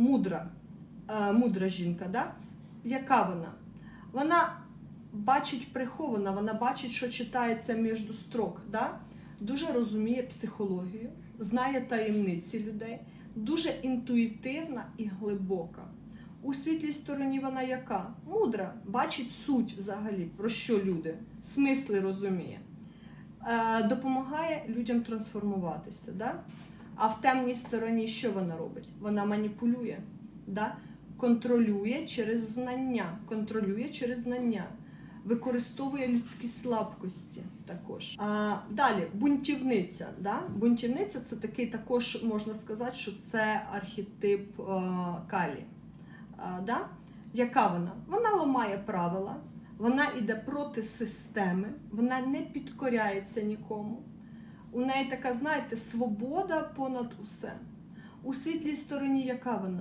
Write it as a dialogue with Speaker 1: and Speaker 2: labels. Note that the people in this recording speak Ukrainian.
Speaker 1: мудра, е, мудра жінка, да? яка вона? Вона бачить прихована, вона бачить, що читається між строк, да? дуже розуміє психологію, знає таємниці людей, дуже інтуїтивна і глибока. У світлій стороні вона яка? Мудра, бачить суть взагалі, про що люди, смисли розуміє. Е, допомагає людям трансформуватися. Да? А в темній стороні що вона робить? Вона маніпулює, да? контролює через знання, контролює через знання, використовує людські слабкості також. А, далі, бунтівниця. Да? Бунтівниця це такий також можна сказати, що це архетип е, Калі. А, да? Яка вона? Вона ламає правила, вона йде проти системи, вона не підкоряється нікому. У неї така, знаєте, свобода понад усе. У світлій стороні яка вона?